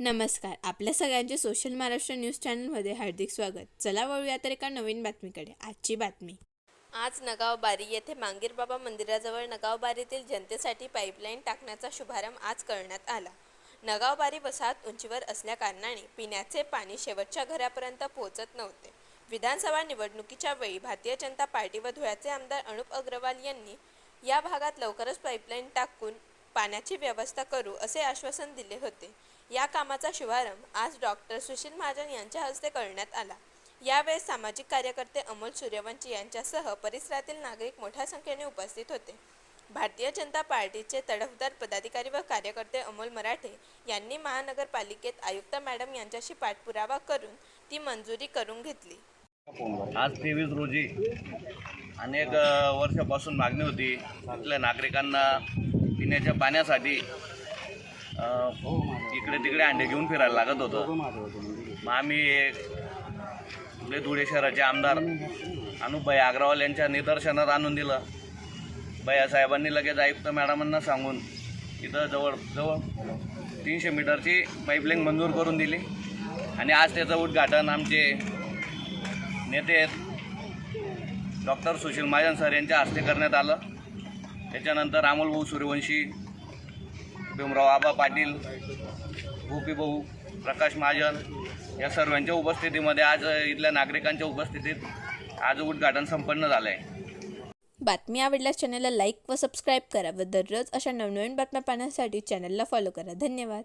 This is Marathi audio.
नमस्कार. आपल्या सगळ्यांचे सोशल महाराष्ट्र न्यूज चॅनलमध्ये हार्दिक स्वागत. चला वळूया तर एका नवीन बातमीकडे. आजची बातमी. आज नगावबारी येथे मांगीर बाबा मंदिराजवळ नगावबारीतील जनतेसाठी पाईपलाईन टाकण्याचा शुभारंभ आज करण्यात आला. नगावबारी वसाहत उंचीवर असल्याकारणाने पिण्याचे पाणी शेवटच्या घरापर्यंत पोहोचत नव्हते. विधानसभा निवडणुकीच्या वेळी भारतीय जनता पार्टी व धुळ्याचे आमदार अनुप अग्रवाल यांनी या भागात लवकरच पाईपलाईन टाकून पाण्याची व्यवस्था करू असे आश्वासन दिले होते. या कामाचा शुभारंभ आज डॉक्टर सुशील महाजन यांच्या हस्ते करण्यात आला. यावेळेस सामाजिक कार्यकर्ते अमोल सूर्यवंशी यांच्यासह परिसरातील नागरिक मोठ्या संख्येने उपस्थित होते. भारतीय जनता पार्टीचे तडफदार पदाधिकारी व कार्यकर्ते अमोल मराठे यांनी महानगरपालिकेत आयुक्त मॅडम यांच्याशी पाठपुरावा करून ती मंजुरी करून घेतली. आज तेवीस रोजी अनेक वर्षापासून मागणी होती. इथल्या नागरिकांना पिण्याच्या पाण्यासाठी इकडे तिकडे अंडे घेऊन फिरायला लागत होतं. मग आम्ही आपले धुळे शहराचे आमदार अनुपभाई अग्रवाल यांच्या निदर्शनात आणून दिलं. भैयासाहेबांनी लगेच आयुक्त मॅडमांना सांगून इथं जवळ जवळ तीनशे मीटरची पाईपलाईन मंजूर करून दिली. आणि आज त्याचं उद्घाटन आमचे नेते आहेत. डॉक्टर सुशील महाजन सर यांच्या हस्ते करण्यात आलं. त्याच्यानंतर अमोलभाऊ सूर्यवंशी भीमराव आबा पाटील गोपीभाऊ प्रकाश महाजन या सर्वांच्या उपस्थितीमध्ये आज इथल्या नागरिकांच्या उपस्थितीत आज उद्घाटन संपन्न झालं आहे बातमी आवडल्यास चॅनलला लाईक व सबस्क्राईब करा व दररोज अशा नवनवीन बातम्या पाहण्यासाठी चॅनलला फॉलो करा. धन्यवाद.